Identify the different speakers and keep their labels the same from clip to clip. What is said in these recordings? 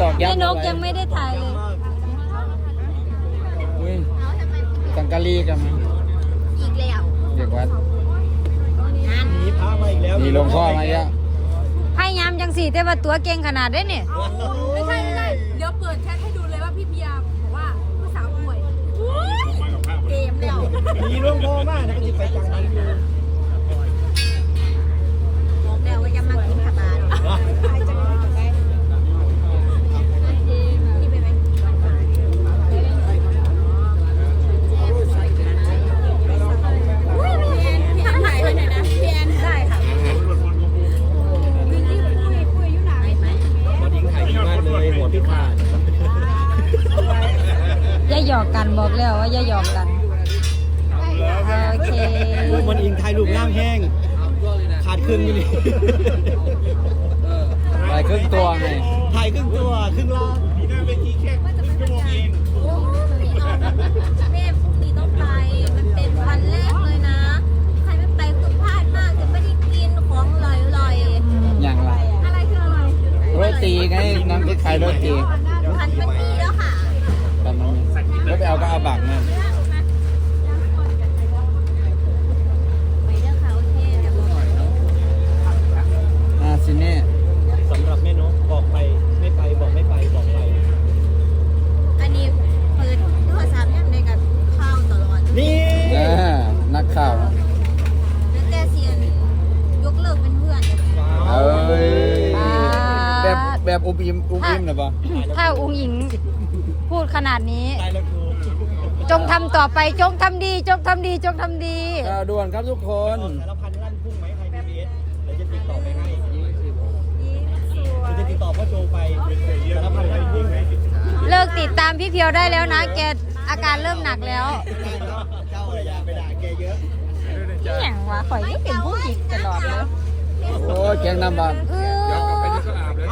Speaker 1: ตอก
Speaker 2: แม่
Speaker 1: ย้ำ
Speaker 2: นก
Speaker 1: เอาว้
Speaker 2: ยังไม่ได้ถ่ายเลย
Speaker 1: อุ้ยสังกะรีกันมั้ย
Speaker 2: อีกแล้ว
Speaker 1: เด็กวัด
Speaker 3: มีพามาอีกแล้ว
Speaker 1: มีหลวงพ่อมาเยอะ
Speaker 2: ให้ยามจังสี่แต่ว่าตัวเก่งขนาดได้เนี่ย
Speaker 4: ไม่ใช่ไม่ใช่เดี๋ยวเปิดแชทให้ดูเลยว่าพี่เบียร์บอกว่าผู้สาวป่วยเกมแล้ว
Speaker 3: มีหลวงพ่อมากนะที่ไปจังหวัดอยู่
Speaker 2: บอกแล้วว่าจะมากินขบานได้ค่ะ
Speaker 3: บอดิ้งถ่ายดีมากเลยหัว พี่ขาด
Speaker 2: อย่าหยอกกันบอกแล้วว่าอย่าหยอกกันโอเค
Speaker 3: บอดิ้งถ่ายรูปง่ามแห้ง ขาดครึ่งอยู่นี่
Speaker 1: ไปครึ่งตัวไง
Speaker 3: ถ่ายครึ่งตัวครึ่งล่าง
Speaker 2: แม่พรุ่งนี้ต้องไป มันเป็นวันแรกเลยนะ ใครไม่ไปคือพลาดมากจะไม่ได้กินของอร่อย
Speaker 1: อย่างไร
Speaker 2: ๆ อะไรคืออร่อย
Speaker 1: โรตีไงน้ำพริกไข่โรตี
Speaker 2: พัน มันมีแล้วค่ะ
Speaker 1: ตอนนั้นแล้วไปเอาก็เอาบักนั่น
Speaker 2: ไปเรื่องเขาเทศเดี๋ยวบอก
Speaker 1: อาซิเน่
Speaker 3: สำหรับแม่นกบอกไปไม่ไปบอกไม่ไปบอกไป
Speaker 2: อันนี้เปิดโทรศัพท์ยังในกับข้าวตลอด
Speaker 3: นี่
Speaker 1: เออนักข่าว
Speaker 2: แล้วแต่เซียนยกเลิกเป็นเพื่อน
Speaker 1: เอ้ย
Speaker 2: อ่า
Speaker 1: แบบ แบบอุบอิมอุบอิมเหรอปะ
Speaker 2: ถ้าอุ้งอิงพูดขนาดนี้
Speaker 3: ตายแล้วกู
Speaker 2: จงทำต่อไปจงทำดี จงทำดี จงทำดี
Speaker 1: ข่าวด่วนครับทุกคน
Speaker 3: สารพันลั่นพุ่งไหมไทยพีบีเอสเดี๋ยวจะติดต่อไปให้เดี๋ยวจะติดต่อพ่อโจไปสารพันลั่นพุ่งไหม
Speaker 2: เลิกติดตามพี่เพียวได้แล้วนะ แกอาการเริ่มหนักแล้ว
Speaker 3: เจ้าอะไรยาไปด่าแกเยอะ
Speaker 2: นี่อย่างวะข่อยก็เป็นผู้หญิงตลอดเลย
Speaker 1: โอ้ยแกงน้ำบัก
Speaker 2: เออ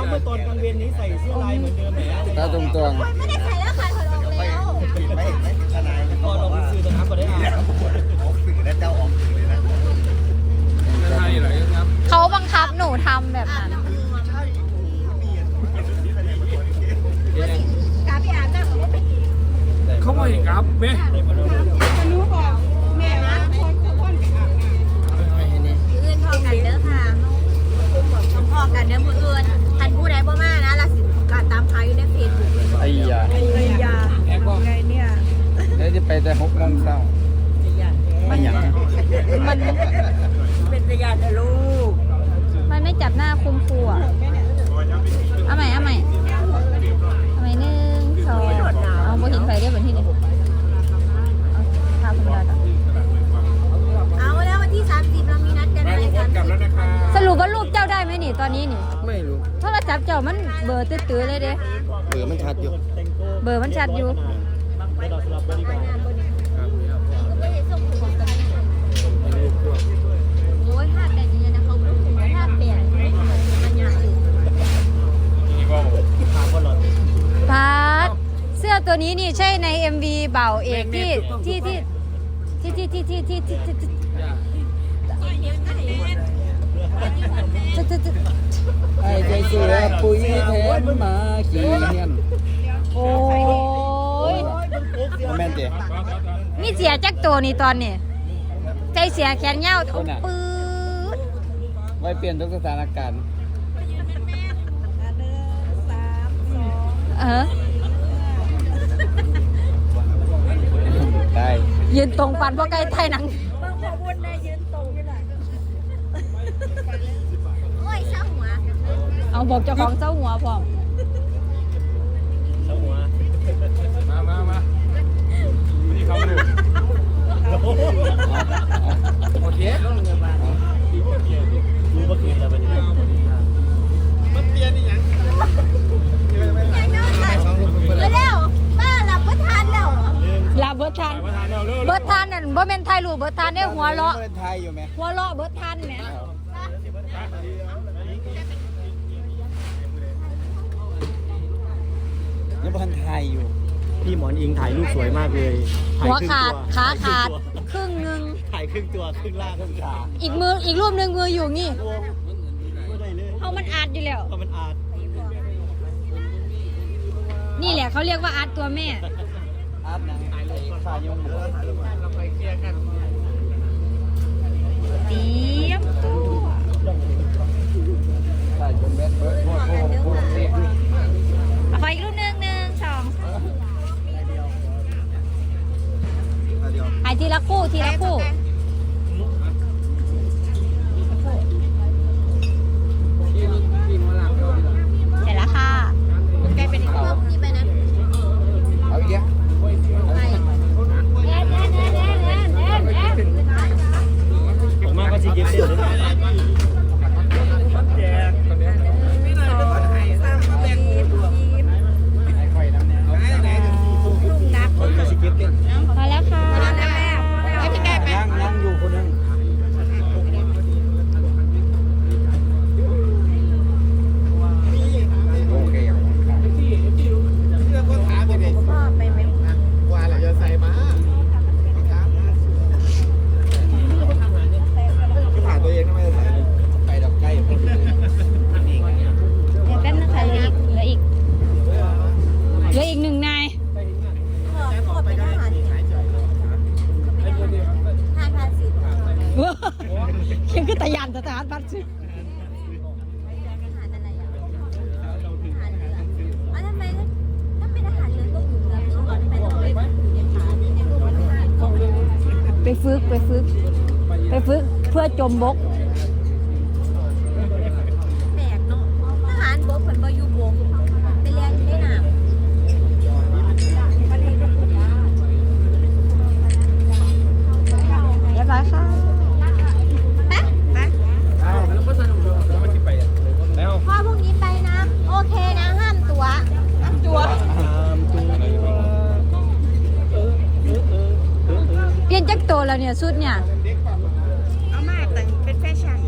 Speaker 3: เอาเมื่อตอนกลางเวรนี้ใส่เสื้อลายเหมือนเดิมแหม
Speaker 1: ตาตรงตวง
Speaker 2: ไม่ได้ใส่แล้วค่ะถอดออกแล้ว
Speaker 3: ไม่ไม่ทนายพอเราไปซื้อตะน้ำก็ได้อ่าน
Speaker 2: เขาบังคับหนูทำแบบนั้น
Speaker 5: เขาไม่ครับแม่
Speaker 2: อื่นพอกันเด้อค่ะต้องพอกันเด้อมืออื่นทันผู้ใดบ่มานะเราสิการตามข่าวอยู่ในเพจบุ๊กเลย
Speaker 1: ไอ้ยา
Speaker 5: แอกว่า
Speaker 1: แล้ว จะไปแต่หกโมงเช้าไม่อยาก
Speaker 2: มัน
Speaker 4: เป็นพยานนะลูก
Speaker 2: มันไม่จับหน้าคุมครูอะเอาใหม่เอาใหม่เอาใหม่หนึ่งสองเอาโบเห็นไฟได้เหมือนที่นี่เอาภาพธรรมดาต่อเอาแล้ววันที่30เรามีนัดกันอะไรกัน
Speaker 5: กลับแล้วนะคะ
Speaker 2: สรุปว่ารูปเจ้าได้ไหมนี่ตอนนี้นี่
Speaker 1: ไม่รู้
Speaker 2: โทรศัพท์เจ้ามันเบอร์ตื้อๆเลยเด้
Speaker 1: เบอร์มันชัดอยู่
Speaker 2: เบอร์มันชัดอยู่
Speaker 3: แล้วเราสำหรับบริการ
Speaker 2: โอ้ยภาพแต่ดีนะเขาภาพเปลี่ยนมันใหญ่
Speaker 3: ถามว่าหลอด
Speaker 2: พาร์ทเสื้อตัวนี้นี่ใช่ใน MV เบ่าเอกที่ที่ที่ที่ที่ที่ที่ที่ที่ที่ที่ที่
Speaker 1: ไอ้ใจเสือปุ๋ยแทนมาขี่เฮียน
Speaker 2: โอ้ย
Speaker 1: แม่น เจ๊
Speaker 2: มีเสียจักตัวนี่ตอนนี้ใจเสียแขนยาวโอ้ปื๊ด
Speaker 1: ไว้เปลี่ยนทุกสถานการณ์
Speaker 2: เออ
Speaker 1: ได้
Speaker 2: ยืนตรงปันเพราะใกล้ไทยหนังโอ้ยเศร้าหัวเอาบอกเจ้าของเศร้าหัวพร้อม
Speaker 3: สมัว
Speaker 5: มามามานี่เขามาดูโอเค
Speaker 3: รู้ว่าคืนแต่วันนี้
Speaker 2: เร็วๆป้าหลับเบิดทานแล้ว หลับเบิดทาน
Speaker 5: มาทานเราเร็ว
Speaker 2: เบิดทานนั่นบ่แม่นไทยรูปเบิดทานได้หัวเราะ
Speaker 1: ไทยอยู่ไหม
Speaker 2: หัวเราะเบิดทานแหม
Speaker 1: ยังพันไทยอยู่
Speaker 3: พี่หมอนอิงถ่ายรูปสวยมากเลยถ่าย
Speaker 2: หัว
Speaker 3: ครึ่ง
Speaker 2: ขาด
Speaker 3: ตัว
Speaker 2: ขาขาด
Speaker 3: ถ่ย
Speaker 2: ครึ่งหนึง
Speaker 3: ถ่ายครึ่งตัวครึ่งล่างครึ่งขา
Speaker 2: อีกมืออีกรูปหนึงมืออยู่งี้
Speaker 3: ไม่ได้เลย
Speaker 2: เอามันอาดอยู่แล้ว
Speaker 3: เพราะมันอาจ
Speaker 2: นี่แหละเขาเรียกว่าอาร์ตตัวแม่
Speaker 1: อาบน้ำ ไอ้ข้าวยงหัว
Speaker 2: เตรียมตัว
Speaker 1: ข้าวยงแบดเบิร์ดโคตรโคตรโคตรเด็ก
Speaker 2: เอาไปอีกรูปหนึ่งหนึ่งสองหายทีละคู่ทีละคู่ เสร็จแล้วค่ะ
Speaker 1: ใกล้เป็นเขา
Speaker 4: นี่ไปนะ
Speaker 1: เอาอีกแล้ว
Speaker 3: ออกมาก็จะเย็บเสื้อเลยแจก
Speaker 1: ไอ้ไข่น้ำเนี่ย
Speaker 3: คนก็จะเก็บเต้น
Speaker 2: พอแล้วค่ะ
Speaker 1: นั่งนั่งอยู่คนนึงโอเค
Speaker 4: พ่อไปไหม
Speaker 5: ว่าเราจะใส่มาผ่านตัวเองทำไมจะใส่
Speaker 1: ไปดอกใกล้พอดี
Speaker 2: เดี๋ยวแป๊บนึงค่ะเหลืออีกเหลืออีกเหลืออีกหนึ่งนาย
Speaker 4: พ่อพ่อเป็นทหารทหารพันสิบ
Speaker 2: ว้าวยังคือตะยานตะทหารบัตรสิ
Speaker 4: ทหารอะไรอะทหารเรืออ๋อทำไมถ้าเป็นทหารเรือต้องอยู่เรือนี้ก่อนไปต้องไปอยู่ในผาในรูปมันไม่ได้
Speaker 2: ไปฝึกไปฝึกไปฝึกเพื่อจมบก
Speaker 4: แปลกเนาะทหารบกเหมือนบอยู่บกไปเรียนอยู่ในน้ำ
Speaker 2: เรียบร้อยค่ะ
Speaker 3: แล้ว
Speaker 4: พ่อพรุ่งนี้ไปนะ โอเคนะ ห้ามตัวห้ามตัว
Speaker 2: เปลี่ยนจักตัว แล้วเนี่ยสุดเนี่ย
Speaker 4: เอามาแต่งเป็นแฟชั่น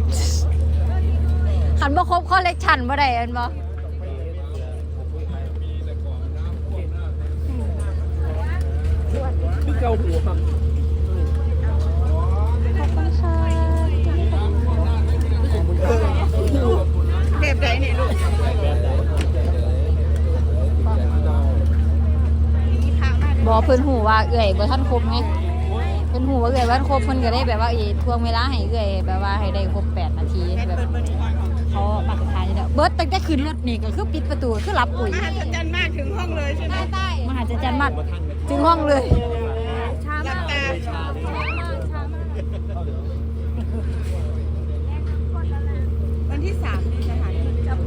Speaker 2: ขันบ่ครบข้อเล็กชันบ่ได้เอ็นบ่
Speaker 3: คือเกาหัวครับ
Speaker 2: ขอบคุณค่ะ
Speaker 4: แบบไหนเนี่ยลูก
Speaker 2: บ่เพิ่นหูว่าเอื่อยบ่ทันครบไง เพิ่นหูว่าเอื่อยบ่ทันครบเพิ่นก็ได้แบบว่าอีทวงเวลาให้เอื่อยแบบว่าให้ได้ครบ8นาทีแบบเขามาสุดท้ายนี่แหละเบิดตั้งแต่ขึ้นรถนี่ก็คือปิดประตูคือรับปุ๋ย
Speaker 4: มหัศจรรย์มากถึงห้องเลยใช่ไหมใต้
Speaker 2: มหัศจรรย์มากถึงห้องเลย
Speaker 4: ช้ามากช้ามากช้ามากวันที่สามสถานที่จับ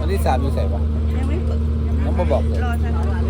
Speaker 1: วันที่สามอยู่ใส่ปะ
Speaker 4: ยังไม่ฝึก
Speaker 1: น้องมาบอกเลย
Speaker 4: รอสถาน